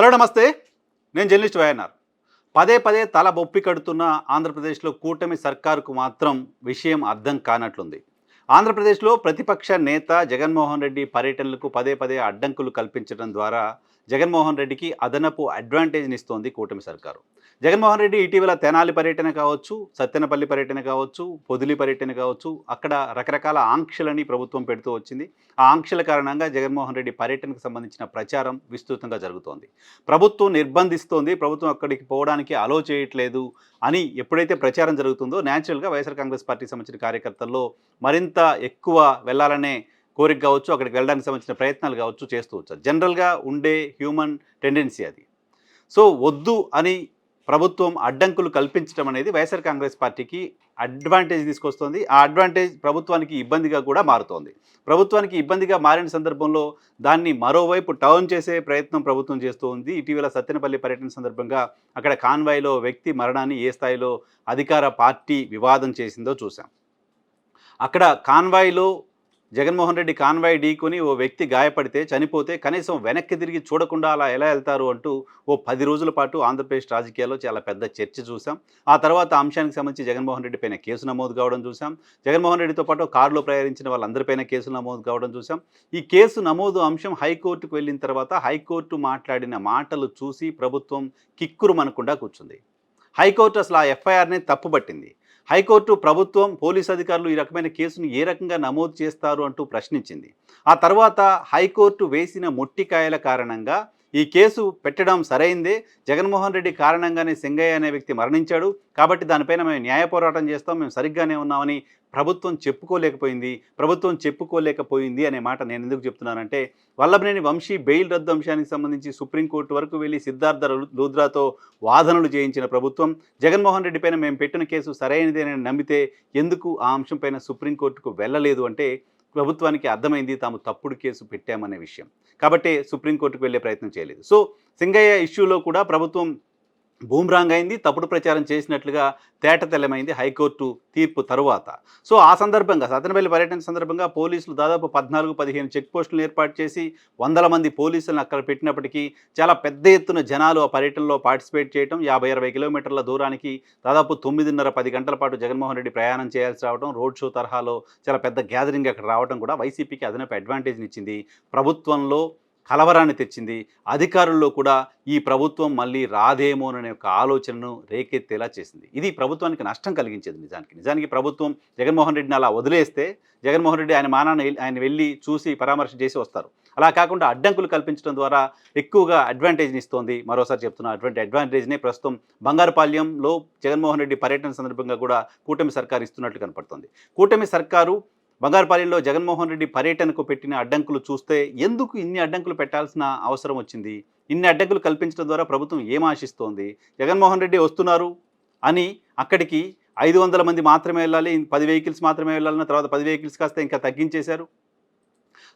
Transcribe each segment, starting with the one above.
Hello నమస్తే. నేను journalist YNR. పదే పదే తల బొప్పి కడుతున్న ఆంధ్రప్రదేశ్లో కూటమి సర్కారుకు మాత్రం విషయం అర్థం కానట్లుంది. ఆంధ్రప్రదేశ్లో ప్రతిపక్ష నేత జగన్మోహన్ రెడ్డి పర్యటనలకు పదే పదే అడ్డంకులు కల్పించడం ద్వారా జగన్మోహన్ రెడ్డికి అదనపు అడ్వాంటేజ్ని ఇస్తోంది కూటమి సర్కారు. జగన్మోహన్ రెడ్డి ఇటీవల తెనాలి పర్యటన కావచ్చు సత్తెనపల్లి పర్యటన కావచ్చు పొదిలి పర్యటన కావచ్చు అక్కడ రకరకాల ఆంక్షలని ప్రభుత్వం పెడుతూ వచ్చింది. ఆ ఆంక్షల కారణంగా జగన్మోహన్ రెడ్డి పర్యటనకు సంబంధించిన ప్రచారం విస్తృతంగా జరుగుతోంది. ప్రభుత్వం నిర్బంధిస్తోంది ప్రభుత్వం అక్కడికి పోవడానికి అలో చేయట్లేదు అని ఎప్పుడైతే ప్రచారం జరుగుతుందో న్యాచురల్గా వైఎస్ఆర్ కాంగ్రెస్ పార్టీకి సంబంధించిన కార్యకర్తల్లో మరింత ఎక్కువ వెళ్ళాలనే కోరిక కావచ్చు అక్కడికి వెళ్ళడానికి సంబంధించిన ప్రయత్నాలు కావచ్చు చేస్తూ వచ్చారు. జనరల్గా ఉండే హ్యూమన్ టెండెన్సీ అది. సో వద్దు అని ప్రభుత్వం అడ్డంకులు కల్పించడం అనేది వైఎస్ఆర్ కాంగ్రెస్ పార్టీకి అడ్వాంటేజ్ తీసుకొస్తుంది. ఆ అడ్వాంటేజ్ ప్రభుత్వానికి ఇబ్బందిగా కూడా మారుతోంది. ప్రభుత్వానికి ఇబ్బందిగా మారిన సందర్భంలో దాన్ని మరోవైపు టర్న్ చేసే ప్రయత్నం ప్రభుత్వం చేస్తూ ఉంది ఇటీవల సత్తెనపల్లి పర్యటన సందర్భంగా అక్కడ కాన్వాయ్లో వ్యక్తి మరణాన్ని ఏ స్థాయిలో అధికార పార్టీ వివాదం చేసిందో చూసాం అక్కడ కాన్వాయ్లో జగన్మోహన్ రెడ్డి కాన్వాయ్ ఢీకొని ఓ వ్యక్తి గాయపడితే చనిపోతే కనీసం వెనక్కి తిరిగి చూడకుండా అలా ఎలా వెళ్తారు అంటూ ఓ పది రోజుల పాటు ఆంధ్రప్రదేశ్ రాజకీయాల్లో చాలా పెద్ద చర్చ చూసాం ఆ తర్వాత అంశానికి సంబంధించి జగన్మోహన్ రెడ్డి పైన కేసు నమోదు కావడం చూసాం జగన్మోహన్ రెడ్డితో పాటు కారులో ప్రయాణించిన వాళ్ళందరిపైన కేసులు నమోదు కావడం చూసాం ఈ కేసు నమోదు అంశం హైకోర్టుకు వెళ్ళిన తర్వాత హైకోర్టు మాట్లాడిన మాటలు చూసి ప్రభుత్వం కిక్కురు మనకుండా కూర్చుంది. హైకోర్టు అసలు ఆ ఎఫ్ఐఆర్ని తప్పుపట్టింది. హైకోర్టు ప్రభుత్వం పోలీస్ అధికారులు ఈ రకమైన కేసును ఏ రకంగా నమోదు చేస్తారు అంటూ ప్రశ్నించింది. ఆ తర్వాత హైకోర్టు వేసిన మొట్టికాయల కారణంగా ఈ కేసు పెట్టడం సరైందే. జగన్మోహన్ రెడ్డి కారణంగానే సింగయ్య అనే వ్యక్తి మరణించాడు. కాబట్టి దానిపైన మేము న్యాయ పోరాటం చేస్తాం. మేము సరిగ్గానే ఉన్నామని ప్రభుత్వం చెప్పుకోలేకపోయింది. ప్రభుత్వం చెప్పుకోలేకపోయింది అనే మాట నేను ఎందుకు చెప్తున్నానంటే వల్లభనేని వంశీ బెయిల్ రద్దు అంశానికి సంబంధించి సుప్రీంకోర్టు వరకు వెళ్ళి సిద్ధార్థ లూద్రాతో వాదనలు చేయించిన ప్రభుత్వం జగన్మోహన్ రెడ్డి పైన మేము పెట్టిన కేసు సరైనదేనని నమ్మితే ఎందుకు ఆ అంశంపైన సుప్రీంకోర్టుకు వెళ్ళలేదు అంటే ప్రభుత్వానికి అర్థమైంది తాము తప్పుడు కేసు పెట్టామనే విషయం. కాబట్టి సుప్రీంకోర్టుకు వెళ్ళే ప్రయత్నం చేయలేదు. సో సింగయ్య ఇష్యూలో కూడా ప్రభుత్వం బూమ్రాంగ్ అయింది తప్పుడు ప్రచారం చేసినట్లుగా తేటతెల్లమైంది హైకోర్టు తీర్పు తరువాత. సో ఆ సందర్భంగా సతనపల్లి పర్యటన సందర్భంగా పోలీసులు దాదాపు పద్నాలుగు పదిహేను చెక్ పోస్టులను ఏర్పాటు చేసి వందల మంది పోలీసులను అక్కడ పెట్టినప్పటికీ చాలా పెద్ద ఎత్తున జనాలు ఆ పర్యటనలో పార్టిసిపేట్ చేయడం యాభై అరవై కిలోమీటర్ల దూరానికి దాదాపు తొమ్మిదిన్నర పది గంటల పాటు జగన్మోహన్ రెడ్డి ప్రయాణం చేయాల్సి రావడం రోడ్ షో తరహాలో చాలా పెద్ద గ్యాదరింగ్ అక్కడ రావడం కూడా వైసీపీకి అదనపు అడ్వాంటేజ్ని ఇచ్చింది. ప్రభుత్వంలో కలవరాన్ని తెచ్చింది. అధికారుల్లో కూడా ఈ ప్రభుత్వం మళ్ళీ రాదేమోననే ఒక ఆలోచనను రేకెత్తేలా చేసింది. ఇది ప్రభుత్వానికి నష్టం కలిగించేది నిజానికి. నిజానికి ప్రభుత్వం జగన్మోహన్ రెడ్డిని అలా వదిలేస్తే జగన్మోహన్ రెడ్డి ఆయన మానాన్ని ఆయన వెళ్ళి చూసి పరామర్శ చేసి వస్తారు. అలా కాకుండా అడ్డంకులు కల్పించడం ద్వారా ఎక్కువగా అడ్వాంటేజ్ని ఇస్తోంది. మరోసారి చెప్తున్నా అటువంటి అడ్వాంటేజ్నే ప్రస్తుతం బంగారుపాళ్యంలో జగన్మోహన్ రెడ్డి పర్యటన సందర్భంగా కూడా కూటమి సర్కారు ఇస్తున్నట్లు కనపడుతోంది. కూటమి సర్కారు బంగారుపల్లిలో జగన్మోహన్ రెడ్డి పర్యటనకు పెట్టిన అడ్డంకులు చూస్తే ఎందుకు ఇన్ని అడ్డంకులు పెట్టాల్సిన అవసరం వచ్చింది? ఇన్ని అడ్డంకులు కల్పించడం ద్వారా ప్రభుత్వం ఏం ఆశిస్తోంది? జగన్మోహన్ రెడ్డి వస్తున్నారు అని అక్కడికి ఐదు వందల మంది మాత్రమే వెళ్ళాలి పది వెహికల్స్ మాత్రమే వెళ్ళాలన్న తర్వాత పది వెహికల్స్ కాస్త ఇంకా తగ్గించేశారు.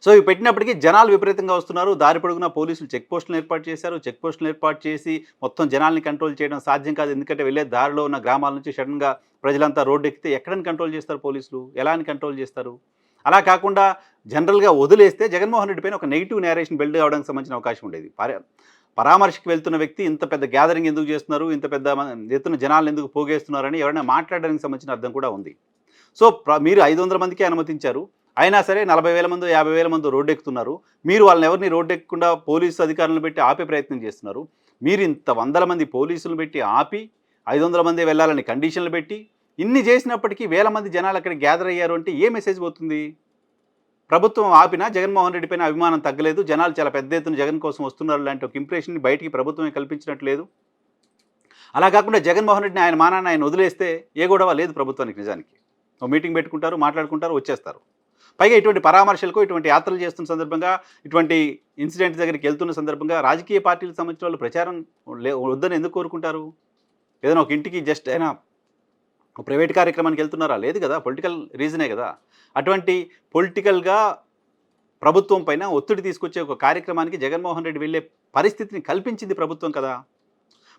సో ఇవి పెట్టినప్పటికీ జనాలు విపరీతంగా వస్తున్నారు. దారి పొడుగునా పోలీసులు చెక్ పోస్టులను ఏర్పాటు చేశారు. చెక్ పోస్టులను ఏర్పాటు చేసి మొత్తం జనాల్ని కంట్రోల్ చేయడం సాధ్యం కాదు. ఎందుకంటే వెళ్ళే దారిలో ఉన్న గ్రామాల నుంచి సడన్గా ప్రజలంతా రోడ్డు ఎక్కితే ఎక్కడని కంట్రోల్ చేస్తారు పోలీసులు? ఎలా అని కంట్రోల్ చేస్తారు? అలా కాకుండా జనరల్గా వదిలేస్తే జగన్మోహన్ రెడ్డి పైన ఒక నెగిటివ్ నేరేషన్ బిల్డ్ అవడానికి సంబంధించిన అవకాశం ఉండేది. పరామర్శకు వెళ్తున్న వ్యక్తి ఇంత పెద్ద గ్యాదరింగ్ ఎందుకు చేస్తున్నారు? ఇంత పెద్ద ఎత్తున జనాలను ఎందుకు పోగేస్తున్నారని ఎవరైనా మాట్లాడడానికి సంబంధించిన అర్థం కూడా ఉంది. సో మీరు ఐదు వందల మందికి అనుమతించారు. అయినా సరే నలభై వేల మంది యాభై వేల మంది రోడ్డు ఎక్కుతున్నారు మీరు వాళ్ళని ఎవరిని రోడ్డు ఎక్కకుండా పోలీసు అధికారులను పెట్టి ఆపే ప్రయత్నం చేస్తున్నారు. మీరు ఇంత వందల మంది పోలీసులు పెట్టి ఆపి ఐదు వందల మంది వెళ్ళాలని కండిషన్లు పెట్టి ఇన్ని చేసినప్పటికీ వేల మంది జనాలు అక్కడ గ్యాదర్ అయ్యారు అంటే ఏ మెసేజ్ పోతుంది? ప్రభుత్వం ఆపినా జగన్మోహన్ రెడ్డి పైన అభిమానం తగ్గలేదు. జనాలు చాలా పెద్ద ఎత్తున జగన్ కోసం వస్తున్నారు లాంటి ఒక ఇంప్రెషన్ని బయటికి ప్రభుత్వమే కల్పించినట్లేదు అలా కాకుండా జగన్మోహన్ రెడ్డిని ఆయన మానాన్ని ఆయన వదిలేస్తే ఏ గొడవ లేదు ప్రభుత్వానికి నిజానికి. ఓ మీటింగ్ పెట్టుకుంటారు మాట్లాడుకుంటారు వచ్చేస్తారు. పైగా ఇటువంటి పరామర్శలకు ఇటువంటి యాత్రలు చేస్తున్న సందర్భంగా ఇటువంటి ఇన్సిడెంట్ దగ్గరికి వెళ్తున్న సందర్భంగా రాజకీయ పార్టీలకు సంబంధించిన వాళ్ళు ప్రచారం లే- వద్దని ఎందుకు కోరుకుంటారు? ఏదైనా ఒక ఇంటికి జస్ట్ అయినా ఒక ప్రైవేట్ కార్యక్రమానికి వెళ్తున్నారా? లేదు కదా పొలిటికల్ రీజనే కదా. అటువంటి పొలిటికల్గా ప్రభుత్వం పైన ఒత్తిడి తీసుకొచ్చే ఒక కార్యక్రమానికి జగన్మోహన్ రెడ్డి వెళ్ళే పరిస్థితిని కల్పించింది ప్రభుత్వం కదా.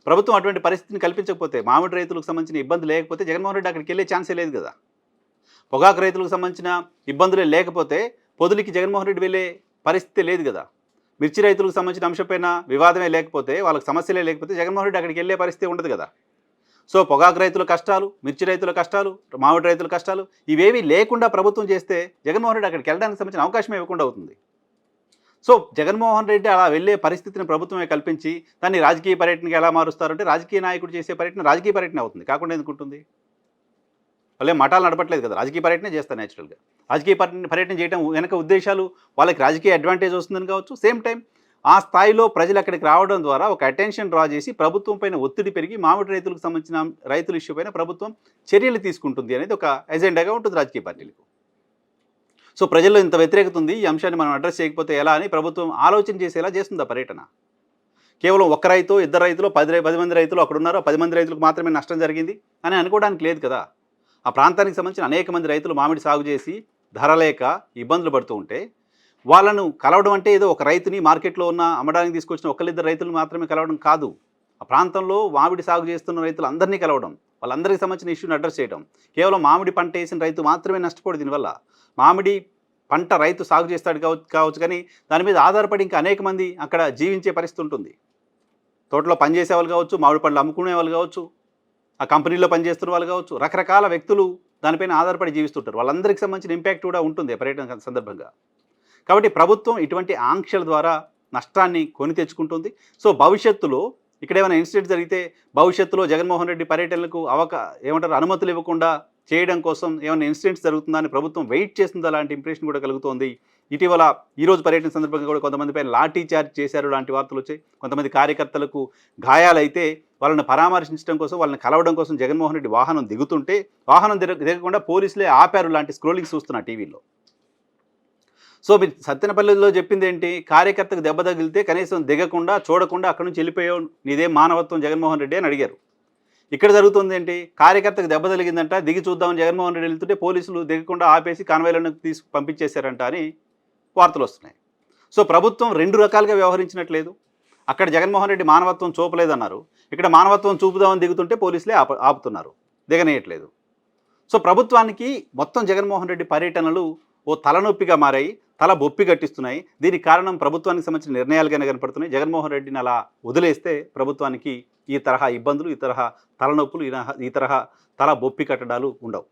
ప్రభుత్వం అటువంటి పరిస్థితిని కల్పించకపోతే మామిడి రైతులకు సంబంధించిన ఇబ్బంది లేకపోతే జగన్మోహన్ రెడ్డి అక్కడికి వెళ్ళే ఛాన్సే లేదు కదా. పొగాకు రైతులకు సంబంధించిన ఇబ్బందులే లేకపోతే పొదులకి జగన్మోహన్ రెడ్డి వెళ్ళే పరిస్థితి లేదు కదా. మిర్చి రైతులకు సంబంధించిన అంశంపైన వివాదమే లేకపోతే వాళ్ళకి సమస్యలే లేకపోతే జగన్మోహన్ రెడ్డి అక్కడికి వెళ్ళే పరిస్థితి ఉండదు కదా. సో పొగాకు రైతుల కష్టాలు మిర్చి రైతుల కష్టాలు మామిడి రైతుల కష్టాలు ఇవేవి లేకుండా ప్రభుత్వం చేస్తే జగన్మోహన్ రెడ్డి అక్కడికి వెళ్ళడానికి సంబంధించిన అవకాశం ఇవ్వకుండా అవుతుంది. సో జగన్మోహన్ రెడ్డి అలా వెళ్ళే పరిస్థితిని ప్రభుత్వమే కల్పించి దాన్ని రాజకీయ పర్యటనకి ఎలా మారుస్తారంటే రాజకీయ నాయకుడు చేసే పర్యటన రాజకీయ పర్యటన అవుతుంది. కాకుండా ఎందుకుంటుంది వాళ్ళే మఠాలు నడపట్లేదు కదా. రాజకీయ పర్యటన చేస్తారు న్యాచురల్గా రాజకీయ పర్యటన పర్యటన చేయడం వెనక ఉద్దేశాలు వాళ్ళకి రాజకీయ అడ్వాంటేజ్ వస్తుందని కావచ్చు సేమ్ టైం ఆ స్థాయిలో ప్రజలు అక్కడికి రావడం ద్వారా ఒక అటెన్షన్ డ్రా చేసి ప్రభుత్వం పైన ఒత్తిడి పెరిగి మామిడి రైతులకు సంబంధించిన రైతుల ఇష్యూ పైన ప్రభుత్వం చర్యలు తీసుకుంటుంది అనేది ఒక ఎజెండాగా ఉంటుంది రాజకీయ పార్టీలకు. సో ప్రజల్లో ఇంత వ్యతిరేకత ఉంది ఈ అంశాన్ని మనం అడ్రస్ చేయకపోతే ఎలా అని ప్రభుత్వం ఆలోచన చేసేలా చేస్తుంది ఆ పర్యటన. కేవలం ఒక రైతు ఇద్దరు రైతులు పది పది మంది రైతులు అక్కడ ఉన్నారు పది మంది రైతులకు మాత్రమే నష్టం జరిగింది అని అనుకోవడానికి లేదు కదా. ఆ ప్రాంతానికి సంబంధించిన అనేక మంది రైతులు మామిడి సాగు చేసి ధర లేక ఇబ్బందులు పడుతూ ఉంటే వాళ్ళను కలవడం అంటే ఏదో ఒక రైతుని మార్కెట్లో ఉన్న అమ్మడానికి తీసుకొచ్చిన ఒకళ్ళిద్దరు రైతులు మాత్రమే కలవడం కాదు. ఆ ప్రాంతంలో మామిడి సాగు చేస్తున్న రైతులు అందరినీ కలవడం వాళ్ళందరికీ సంబంధించిన ఇష్యూని అడ్రస్ చేయడం కేవలం మామిడి పంట వేసిన రైతు మాత్రమే నష్టపోడు దీనివల్ల. మామిడి పంట రైతు సాగు చేస్తాడు కావచ్చు కావచ్చు కానీ దాని మీద ఆధారపడి ఇంకా అనేక మంది అక్కడ జీవించే పరిస్థితి ఉంటుంది. తోటలో పనిచేసే వాళ్ళు కావచ్చు మామిడి పండ్లు అమ్ముకునే వాళ్ళు కావచ్చు ఆ కంపెనీలో పనిచేస్తున్న వాళ్ళు కావచ్చు రకరకాల వ్యక్తులు దానిపైన ఆధారపడి జీవిస్తుంటారు. వాళ్ళందరికీ సంబంధించిన ఇంపాక్ట్ కూడా ఉంటుంది పర్యటన సందర్భంగా. కాబట్టి ప్రభుత్వం ఇటువంటి ఆంక్షల ద్వారా నష్టాన్ని కొని తెచ్చుకుంటుంది. సో భవిష్యత్తులో ఇక్కడ ఏమైనా ఇన్సిడెంట్ జరిగితే భవిష్యత్తులో జగన్మోహన్ రెడ్డి పర్యటనలకు అవకా ఏమంటారు అనుమతులు ఇవ్వకుండా చేయడం కోసం ఏమైనా ఇన్సిడెంట్స్ జరుగుతుందా అని ప్రభుత్వం వెయిట్ చేస్తుందా లాంటి ఇంప్రెషన్ కూడా కలుగుతోంది. ఇటీవల ఈరోజు పర్యటన సందర్భంగా కూడా కొంతమంది పైన లాఠీ చార్జ్ చేశారు లాంటి వార్తలు వచ్చాయి. కొంతమంది కార్యకర్తలకు గాయాలైతే వాళ్ళని పరామర్శించడం కోసం వాళ్ళని కలవడం కోసం జగన్మోహన్ రెడ్డి వాహనం దిగుతుంటే వాహనం దిగకుండా పోలీసులే ఆపారు లాంటి స్క్రోలింగ్ చూస్తున్నా టీవీలో. సో మీరు సత్యనపల్లిలో చెప్పింది ఏంటి కార్యకర్తకు దెబ్బ తగిలితే కనీసం దిగకుండా చూడకుండా అక్కడి నుంచి వెళ్ళిపోయావు నీదే మానవత్వం జగన్మోహన్ రెడ్డి అని అడిగారు. ఇక్కడ జరుగుతుంది ఏంటి కార్యకర్తకు దెబ్బ తగిలిందంట దిగి చూద్దామని జగన్మోహన్ రెడ్డి వెళ్తుంటే పోలీసులు దిగకుండా ఆపేసి కాన్వాయ్లను తీసి పంపించేశారంట అని వార్తలు వస్తున్నాయి సో ప్రభుత్వం రెండు రకాలుగా వ్యవహరించినట్లేదు. అక్కడ జగన్మోహన్ రెడ్డి మానవత్వం చూపలేదన్నారు. ఇక్కడ మానవత్వం చూపుదామని దిగుతుంటే పోలీసులే ఆప ఆపుతున్నారు. దిగనేయట్లేదు. సో ప్రభుత్వానికి మొత్తం జగన్మోహన్ రెడ్డి పర్యటనలు ఓ తలనొప్పిగా మారాయి తల బొప్పి కట్టిస్తున్నాయి దీనికి కారణం ప్రభుత్వానికి సంబంధించిన నిర్ణయాలుగానే కనపడుతున్నాయి. జగన్మోహన్ రెడ్డిని అలా వదిలేస్తే ప్రభుత్వానికి ఈ తరహా ఇబ్బందులు ఈ తరహా తలనొప్పులు ఈ తరహా తల బొప్పి కట్టడాలు ఉండవు.